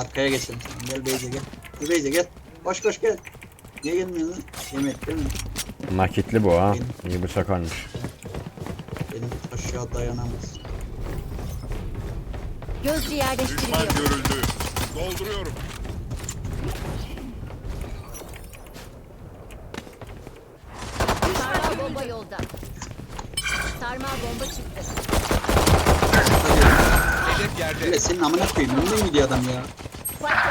Arkaya geçelim. Gel Beyze gel. Dur Beyze gel. Koş koş gel. Niye gelmiyorsun lan? Yemek değil mi? Nakitli bu ha. İyi bıçak almış. Benim aşağı dayanamaz. Gözcü Düşman yerleştiriliyor. görüldü. Dolduruyorum. Sarmal bomba yolda. Sarmal bomba çıktı. Hedef yerde. Öyle senin amına koyayım. Önüne gidiyor adam ya.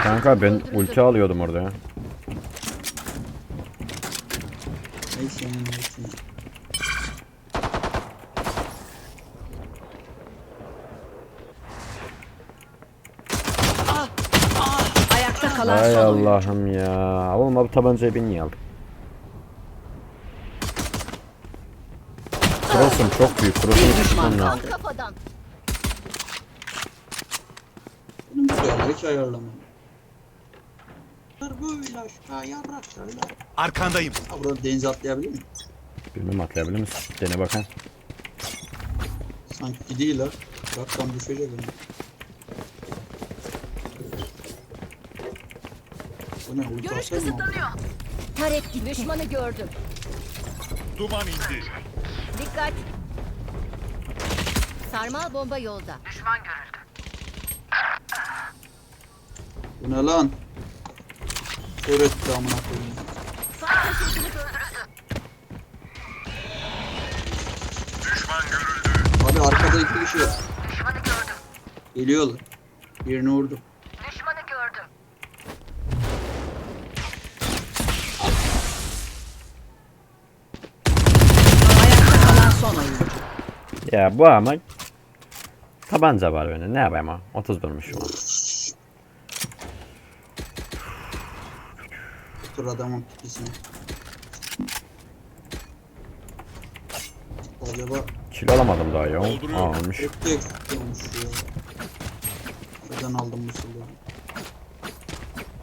Kanka ben ulti alıyordum orada ya. Ayakta kalan Ay son oyuncu. Allah'ım ya. Oğlum abi tabancayı ben niye aldım? Cross'um çok büyük. Cross'um Bir düşman lazım. kaldı. Kafadan. Silahları hiç ayarlamam. Böyle aşağı yarraklarlar. Arkandayım. Ha burada denize atlayabilir miyim? Bilmem atlayabilir misin? Dene bakalım. Sanki değil ha. Bak tam düşecek yani. Bu ne? Ulti Görüş mı? kısıtlanıyor. Taret gibi. Düşmanı gördüm. Duman indi. Dikkat. Sarmal bomba yolda. Bu ne lan? Kör amına koyayım. Abi arkada iki kişi var. Geliyorlar. Birini vurdum. Ayakta kalan son oyuncu. Ya bu ama tabanca var bende. Ne yapayım ha? 30 vurmuş Dur adamın pipisini. Acaba Kilo alamadım daha ya. Aa hep de ya. Şuradan aldım bu silahı.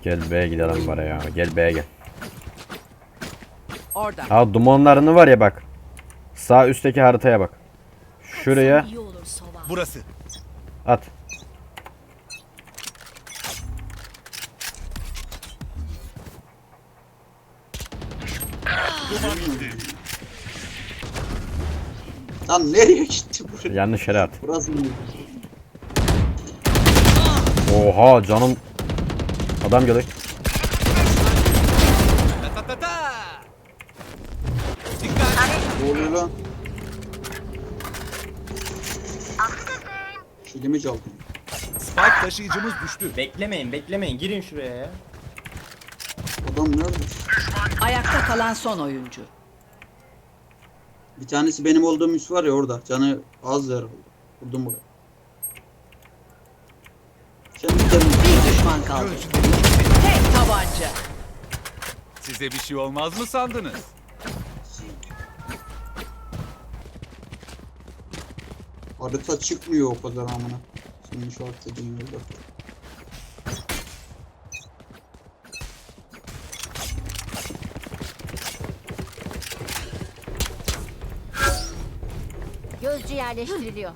Gel B'ye gidelim bari ya. Gel B'ye gel. Orada. Ha dumanlarını var ya bak. Sağ üstteki haritaya bak. Şuraya İyi olur sova. Burası. at. Lan nereye gitti buraya? Yanlış yere at. Burası mı? Oha canım. Adam geldi. Ne oluyor lan? Kilimi çaldım. Spike taşıyıcımız düştü. Beklemeyin beklemeyin girin şuraya ya. Adam nerede? Ayakta kalan son oyuncu. Bir tanesi benim olduğum üs var ya orada. Canı az yer. Vurdum buraya. Sen bir düşman kaldı. Tek tabanca. Size bir şey olmaz mı sandınız? harita çıkmıyor o kadar amına. Senin şu dediğin yolda. Yerleştiriliyor.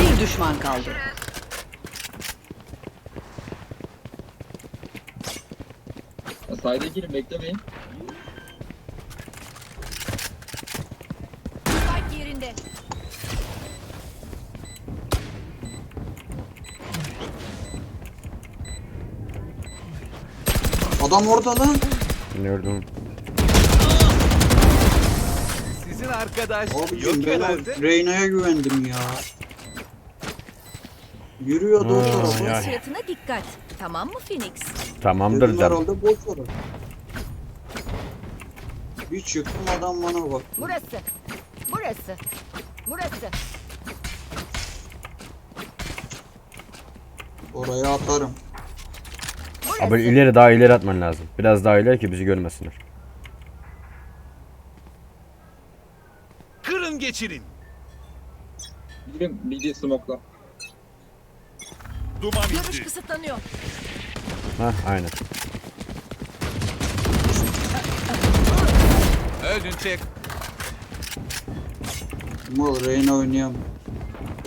Bir düşman kaldı. Sayda girin beklemeyin. Adam orada lan. Gördüm. Sizin arkadaş Abicim yok ben herhalde. Reyna'ya güvendim ya. Yürüyordu o Hmm, tarafa. dikkat. Tamam mı Phoenix? Tamamdır Dedim canım. herhalde boş orası. Bir çıktım adam bana bak. Burası. Burası. Burası. Oraya atarım. Abi ileri daha ileri atman lazım. Biraz daha ileri ki bizi görmesinler. Kırın geçirin. Girin BD smoke'la. Duman Görüş indi. kısıtlanıyor. Hah aynen. Öldün çek. Mal Reyna oynayamam.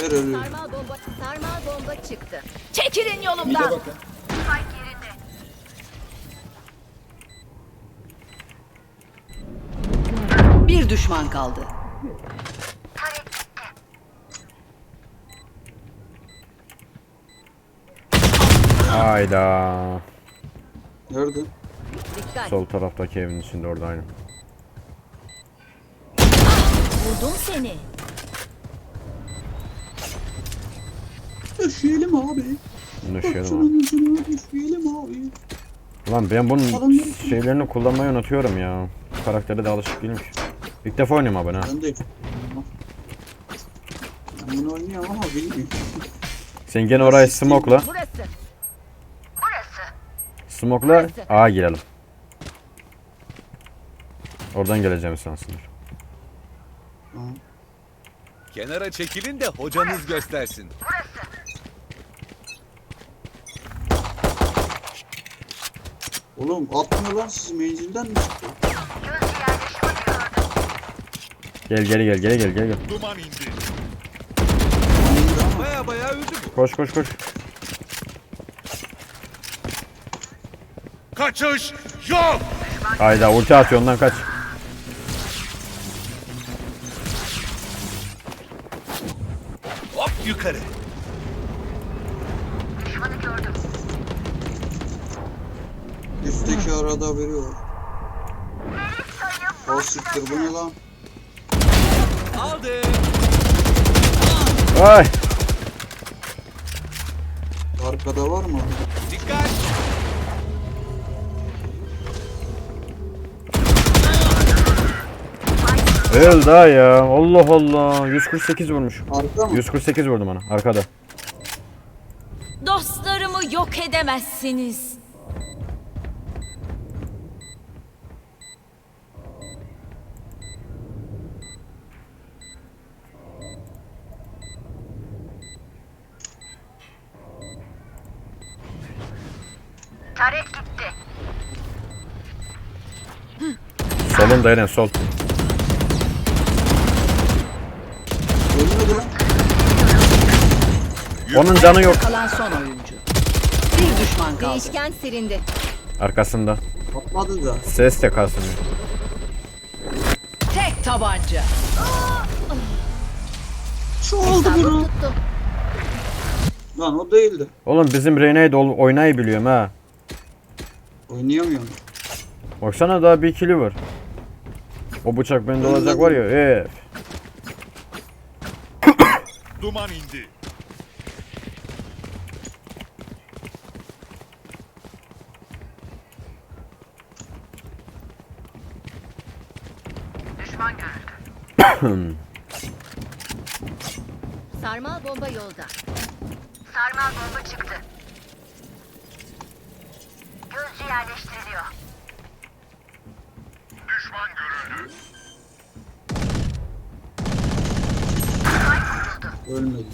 Ver ölü. Sarmal bomba, sarmal bomba çıktı. Çekilin Bir de yolumdan. bakın. Bir düşman kaldı. Hayda. Nerede? Dikkat. Sol taraftaki evin içinde orada aynen. Vurdum seni. Düşeyelim abi. Şey şunun ucunu düşeyelim abi. Lan ben bunun şeylerini kullanmayı unutuyorum ya. Karaktere de alışık değilmiş. İlk defa oynuyorum abi ha. Ben de Ben bunu oynuyorum ama bilmiyorum. Sen gene orayı smoke'la. Burası. Smoke'la A girelim. Oradan geleceğim sansınlar. Kenara çekilin de hocanız göstersin. Oğlum atmıyor lan siz menzilden mi çıktı? Gel gel gel gel gel gel. Duman indi. Baya baya öldü bu. Koş koş koş. Kaçış yok. Hayda ulti atıyor ondan kaç. Hop yukarı. Üstteki arada var. O siktir bu ne lan? Aldı. Ay. Arkada var mı? Dikkat. Öl daha ya. Allah Allah. 148 vurmuş. Arka mı? 148 vurdum ona arkada. Dostlarımı yok edemezsiniz. Solunda Eren sol. Ölmedi lan. Onun canı yok. Kalan son oyuncu. Bir düşman kaldı. Değişken silindi. Arkasında. Patladı da. Ses de kalsın. Tek tabanca. Şu oldu bunu. Lan o değildi. Oğlum bizim Reyna'yı da oynayı biliyorum ha. Oynayamıyorum. Baksana daha bir ikili var. O bıçak bende olacak var ya. Eee. Duman indi. Sarmal bomba yolda. Sarmal bomba çıktı. Gözcü yerleştiriliyor. Düşman görüldü. Ölmedi.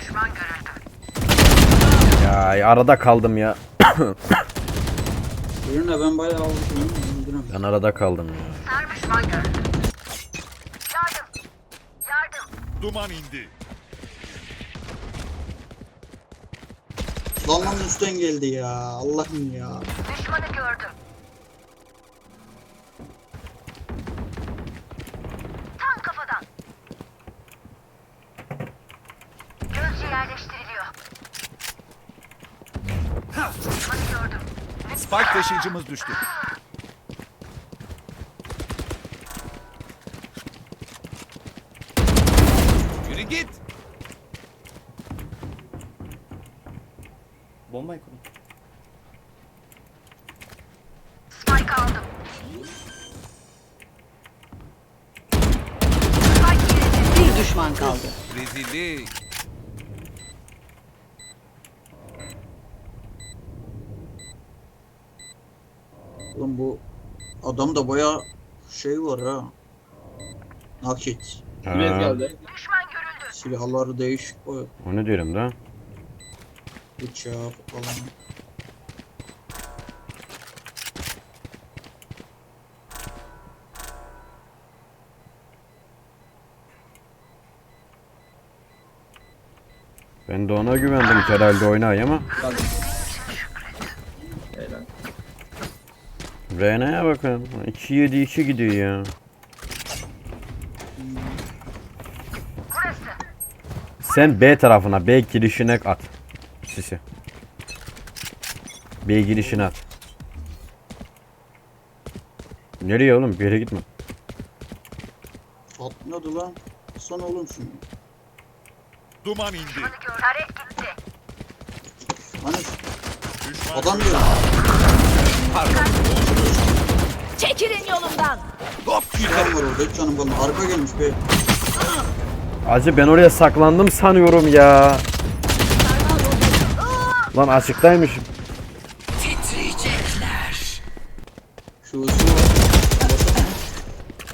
Düşman görüldü. Ya arada kaldım ya. Birine ben bayağı. Öldüremem. Ben arada kaldım ya. Sar düşman görüldü. Yardım. Yardım. Duman indi. Lan lan üstten geldi ya. Allah'ım ya. Düşmanı gördüm. Tam kafadan. Gözcü yerleştiriliyor. Düşmanı gördüm. Spike taşıyıcımız düştü. Yürü git. Bombayı kurun. Spike aldım. Bir düşman kaldı. Rezillik. Oğlum bu adamda bayağı şey var ha. Nakit. Ha, Biraz geldi. Düşman görüldü. Silahları değişik o onu diyorum da. Good job. Ben de ona güvendim herhalde oynay ama. Hadi. Helal. Bakın. 2-7-2 gidiyor ya. Sen B tarafına, B girişine at. Sisi. B girişine at. Nereye oğlum? Bir yere gitme. Atmadı lan. Son oğlum şunu. Duman indi. Hani Düşman adam diyor. Çekilin yolumdan. hop Adam var orada. Hiç canım kalma. Arka gelmiş be. Acı ben oraya saklandım sanıyorum ya. Lan açıktaymışım. Şu ısı var.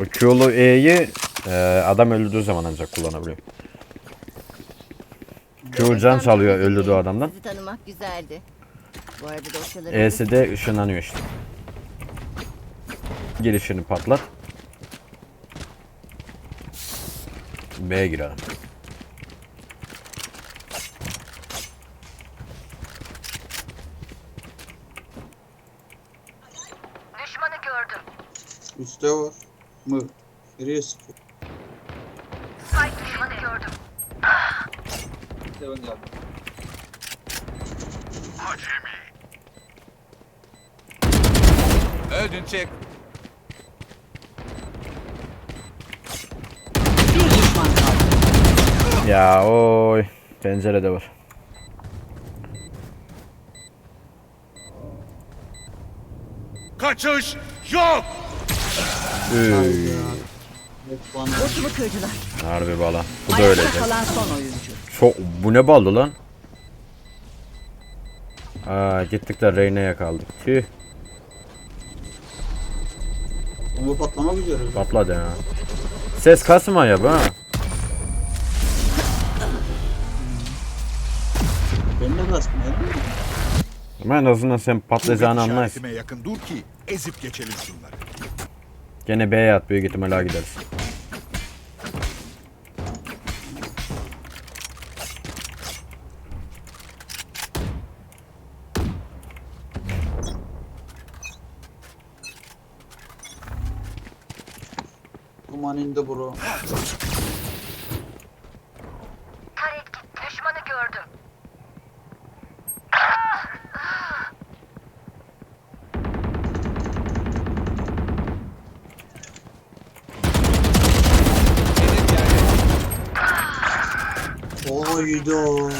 O Q'lu E'yi e, adam öldürdüğü zaman ancak kullanabiliyor. Q can çalıyor öldürdüğü adamdan. Sizi tanımak güzeldi. Bu arada dosyaları... E'si de ışınlanıyor işte. Girişini patlat. B'ye gir adam. Düşmanı gördüm. Üste var. Mı? Nereye sıkıyor? Spike düşmanı gördüm. Seven geldi. Öldün çek. Bir düşman kaldı. Ya oy. Pencerede var. Kaçış yok. Üy. Yok bana. Boşumu kırdılar. Harbi bala. Bu da kalan son oyuncu. Çok, bu ne baldı lan? Aa gittik de Reyna'ya kaldık. Tüh Bomba patlamak üzere. patladı ya. Ses kasma ya ha. Ben de kasmıyor. Ama en azından sen patlayacağını anlarsın. Yakın dur ki ezip geçelim şunları. Gene B'ye at büyük ihtimalle A gideriz. Duman indi bro. Tarek gitti. Düşmanı gördüm. Oyda.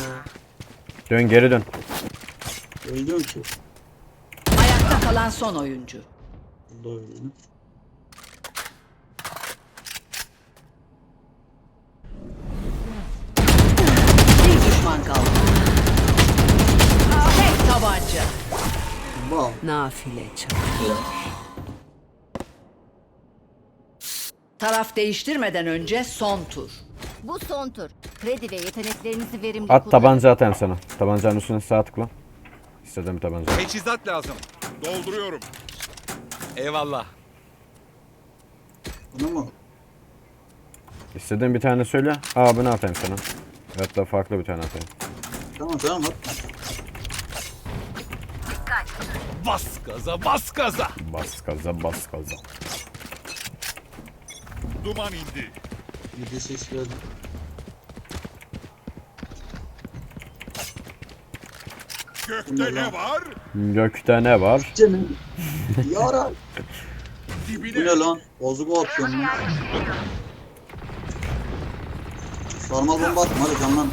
Dön geri dön. Öldüm ki. Ayakta kalan son oyuncu. Öldüm. Bir düşman kaldı. Tek tabanca. Bak. Nafile çal. Taraf değiştirmeden önce son tur. Bu son tur. Kredi ve yeteneklerinizi verimli At kullanın. tabanca atayım sana. Tabancanın üstüne sağ tıkla. İstediğim tabanca. Teçhizat lazım. Dolduruyorum. Eyvallah. Bunu mu? İstediğin bir tane söyle. Aa bunu atayım sana. Hatta farklı bir tane atayım. Tamam tamam at. Bas gaza bas gaza. Bas gaza bas gaza. Duman indi. Bir de ses geldi. Gökte ne var? Gökte ne var? Canım. Yara. Bu Dibine. ne lan? Bozugu atıyorum lan. Sarmal bomba hadi canlan.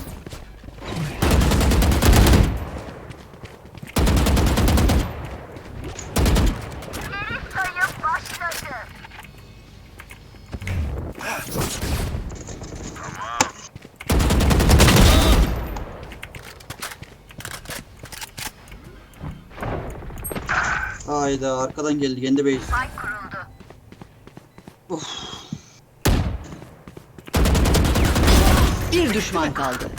Hayda arkadan geldi kendi kuruldu. Bir düşman kaldı.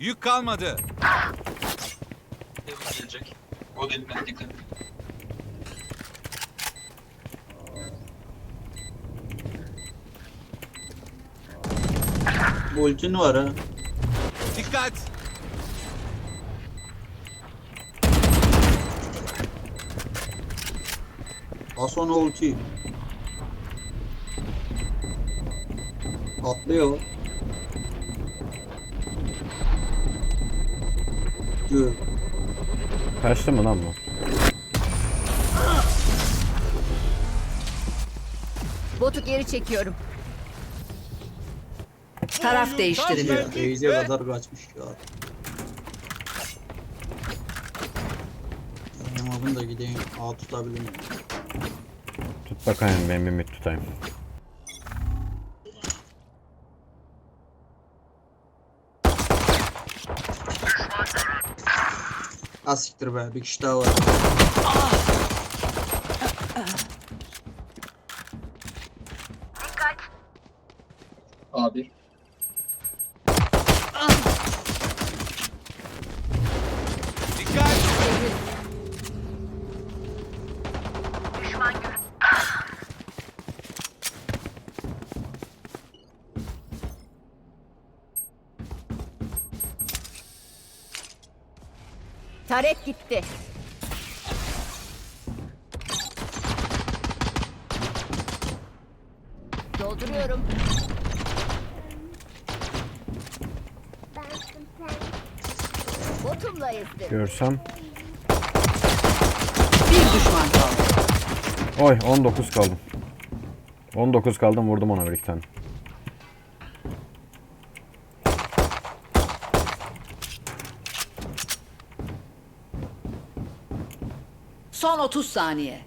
Yük kalmadı. gelecek. O gelmez dikkat. Ultin var ha. Dikkat. Bas ona ultiyi. Atlıyor. Dur. Kaçtı mı lan bu? Botu geri çekiyorum. Taraf değiştiriliyor. Ya, Beyze kadar kaçmış ya. Anlamadım da gideyim. A tutabilir miyim? Tut bakayım ben bir mid tutayım. Az siktir be. Bir kişi daha var. Dikkat. Abi. Dikkat. Düşman görüldü. Taret gitti. Dolduruyorum. Botumla ezdim. Görsem. Bir düşman kaldı. Oy 19 kaldım. 19 kaldım vurdum ona bir iki tane. Son 30 saniye.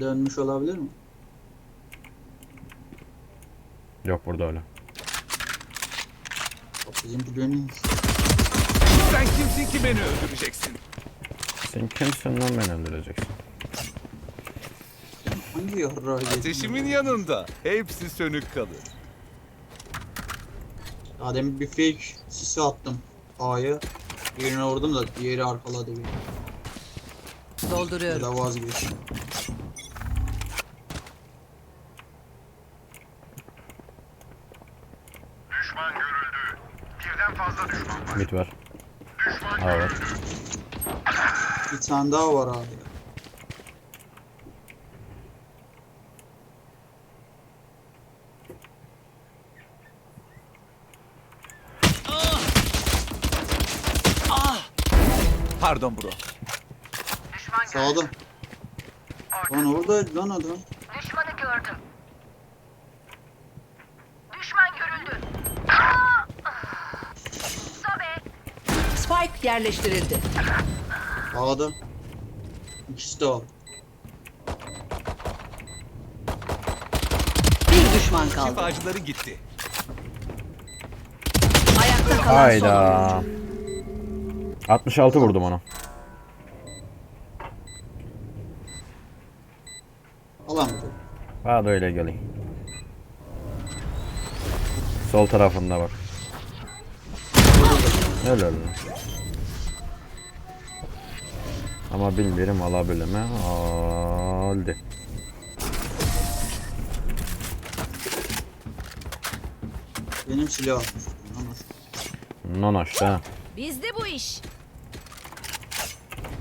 Dönmüş olabilir mi? Yok burada öyle. Bizimki dönüyor. Sen kimsin ki beni öldüreceksin? Sen kimsin lan beni öldüreceksin? Hangi yarrağı yedin? Ateşimin yanında hepsi sönük kalır. Demin bir fake sisi attım A'ya. Yerine vurdum da diğeri arkaladı beni. Ya Dolduruyorum. da vazgeçtim. Mid var. A var. Bir tane daha var abi. Pardon bro. Sağda. Lan oradaydı lan adam. Düşmanı gördüm. Düşman görüldü. Aa! Sobe. Spike yerleştirildi. Sağda. İkisi de var. Bir düşman kaldı. Şifacıları gitti. Ayakta kalan son Hayda. oyuncu. 66 vurdum ona. Alan mı? Hadi öyle geleyim. Sol tarafında bak. Öyle öyle. Ama bilmiyorum alabilir mi? Aldı. Benim silah. Nonoş ha. Bizde bu iş.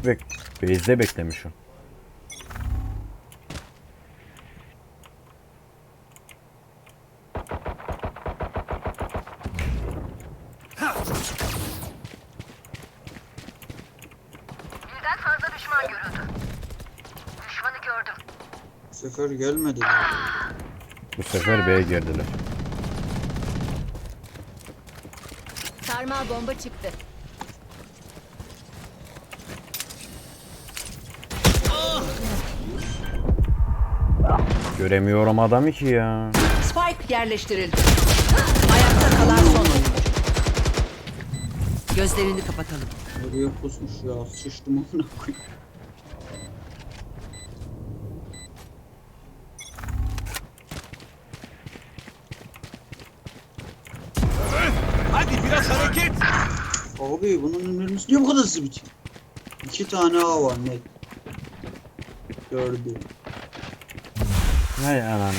Bek Base'de beklemiş o. Birden fazla düşman görüldü. Düşmanı gördüm. Bu sefer gelmedi. Bu sefer B'ye girdiler. Sarmal bomba çıktı. Göremiyorum adamı ki ya. Spike yerleştirildi. Ayakta kalan son oyuncu. Gözlerini kapatalım. Nereye pusmuş ya? Sıçtım amına koyayım. Abi bunun ömrünüz niye bu kadar hızlı bitiyor? İki tane A var net. Gördüm. Hay ananı.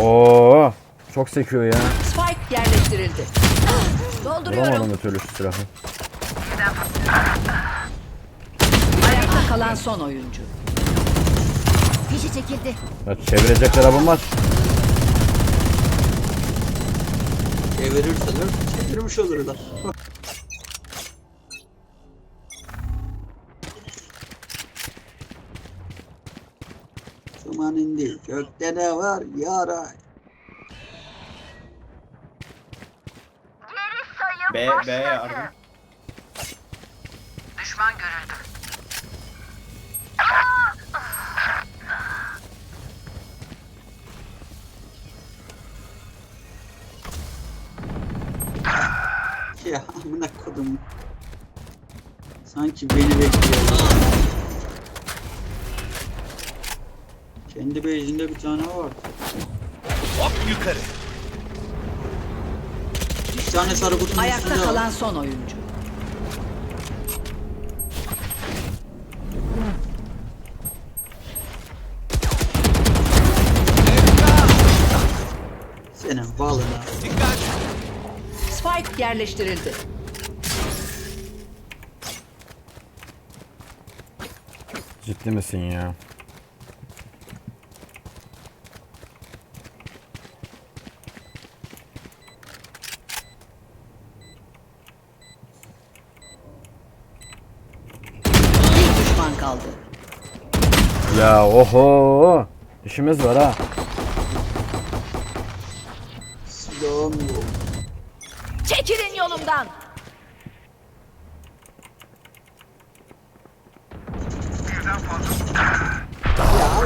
Oo, çok sekiyor ya. Spike yerleştirildi. Dolduruyorum. Vuramadım bir şu silahı. Ayakta kalan son oyuncu. Fişi çekildi. Ya çevirecek tarafım var. Çevirirseler çevirmiş olurlar. Suman indi. Gökte ne var yara. Geri sayım B, başladı. B'ye yardım. Düşman görüldü. Amına kodum. Sanki beni bekliyor. Kendi base'inde bir tane var. Hop yukarı. Bir tane sarı kutunun Ayakta üstünde var. kalan son oyuncu. Senin balına. Dikkat. Spike yerleştirildi. Ciddi misin ya? Bir düşman kaldı. Ya oho. İşimiz var ha.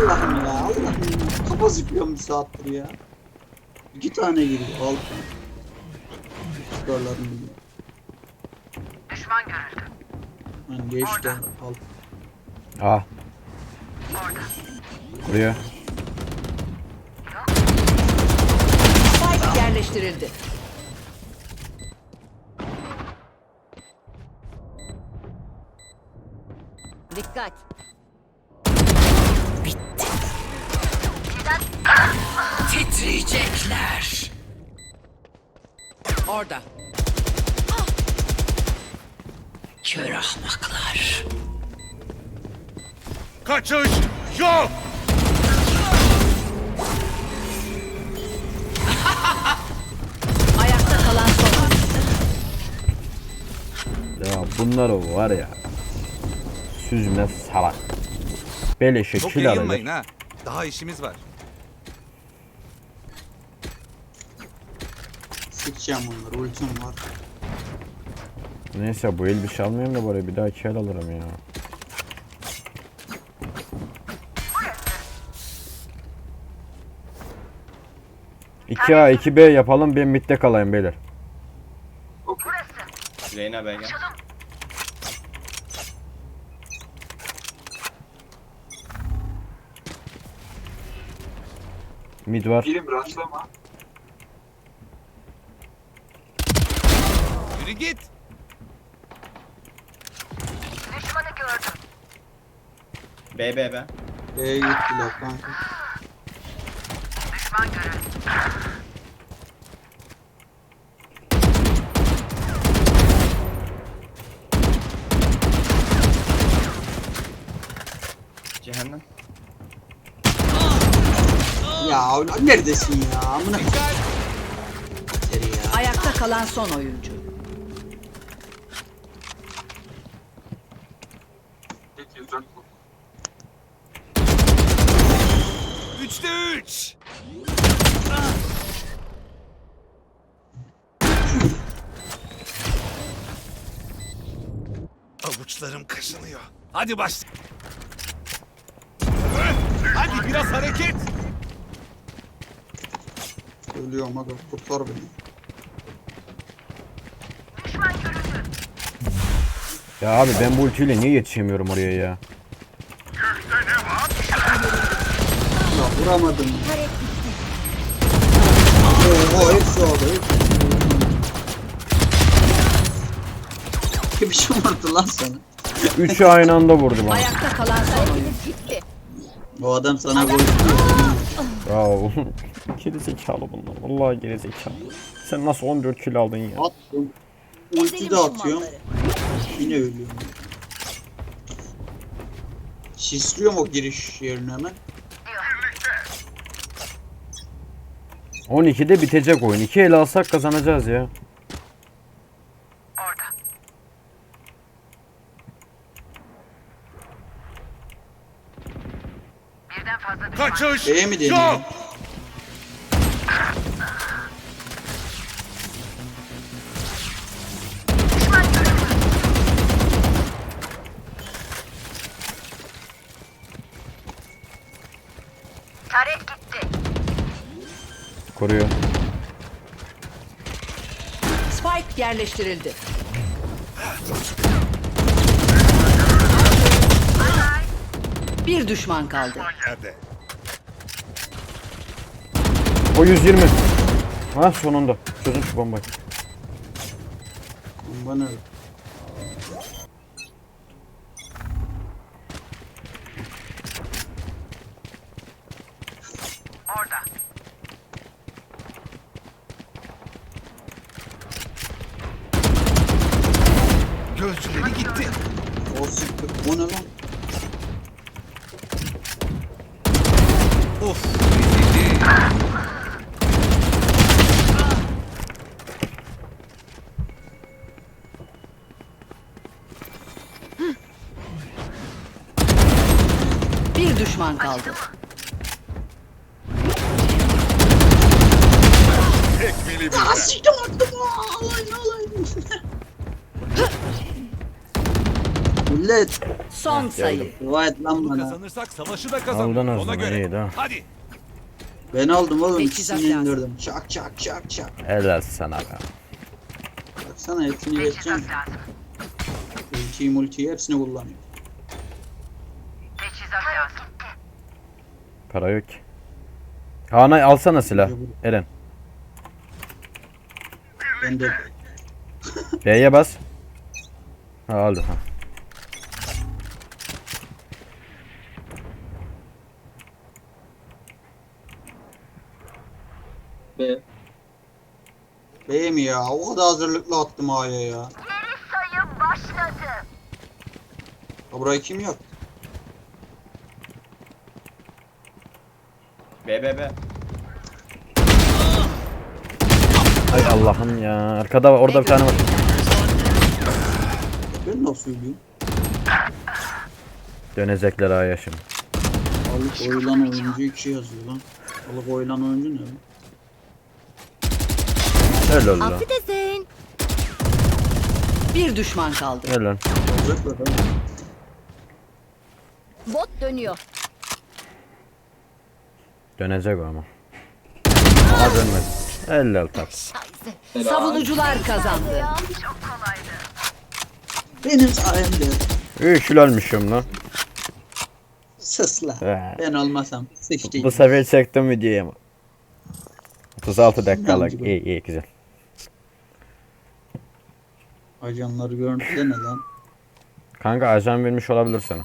Allah'ım ya Allah'ım ya. Kafa sıkıyorum bir saattir ya. İki tane giriyor al. Skorlarım biliyor. Düşman görüldü. Ben geçti al. Ah. Buraya. Spike yerleştirildi. Dikkat. Orada. Kör ahmaklar. Kaçış yok. Ayakta kalan son. Ya bunları var ya. Süzme salak. Beleşe Çok yayılmayın alır. ha. Daha işimiz var. Sıkacağım onları ultim var. Neyse bu el bir şey almayayım da buraya bir daha kill alırım ya. İki A, 2B yapalım ben midde kalayım beyler. Reyna B'ye. Çalım. Mid var. Yürü git. Düşmanı gördüm. B, B, B. B'ye gittiler kanka. Düşman görüldü. Cehennem. Ya ulan neredesin ya? Amına Dikkat. seri ya. Ayakta kalan son oyuncu. Hadi başla. Hadi biraz hareket. Ölüyorum aga kurtar beni. Ya abi ben bu ultiyle niye yetişemiyorum oraya ya? Ya vuramadım. Oo hepsi oldu. hepsi. Bir şey vurdu lan sana. Üçü aynı anda vurdu bana. Ayakta kalan son oyuncu. gitti. O adam sana gol Ya oğlum geri zekalı bunlar. Vallahi geri zekalı. Sen nasıl 14 kilo aldın ya? Attım. Ulti de atıyorum. Yine ölüyorum. Sisliyorum o giriş yerine hemen. 12'de bitecek oyun. 2 el alsak kazanacağız ya. Kaçış B'ye mi deniyor? yok. Taret gitti. Koruyor. Spike yerleştirildi. Bir düşman kaldı. Yerde. O 120. Ha sonunda. Çözün şu bombayı. Bana öyle. Orada. Gözcüleri gitti. O siktir. O ne lan? Of. rezillik. Bir düşman kaldı. Tekmili bir. Attım. Aa, Alayım alayım. Millet. Son sayı. Dua et lan Bunu bana. kazanırsak savaşı da kazanırız. Aldınız Ona mı? göre. İyi de. Hadi. Ben aldım oğlum. Teçhizat İkisini lazım. indirdim. Çak çak çak çak. Helal sana be. Baksana hepsini geçeceğim. Ultiyi multiyi hepsini kullanıyor. Teçhizat lazım. Para yok ki. Kaan'a alsana silah. Eren. Ben de B'ye bas. Ha aldı ha. B. B'ye mi ya? O kadar hazırlıklı attım A'ya ya. Geri sayım başladı. Ha burayı kim yok? B B B. Ay Allah'ım ya. Arkada var. Orada bir tane var. Ben nasıl söyleyeyim? Dönecekler A'ya şimdi. Alıp oyulan oyuncu iki yazıyor lan. Alıp oyulan oyuncu ne lan? Öyle lan. Affedersin. Bir düşman kaldı. Öyle lan. Bot dönüyor. Dönecek ama. Ama dönmedi. Helal. Helal. Savunucular kazandı. Benim sayemde. Üç ölmüşüm lan. Sus la. He. Ben olmasam sıçtı. Bu sefer çektim videoyu ama. 36 dakikalık. İyi iyi güzel. Ajanları görüntüde ne lan? Kanka ajan vermiş olabilir sana.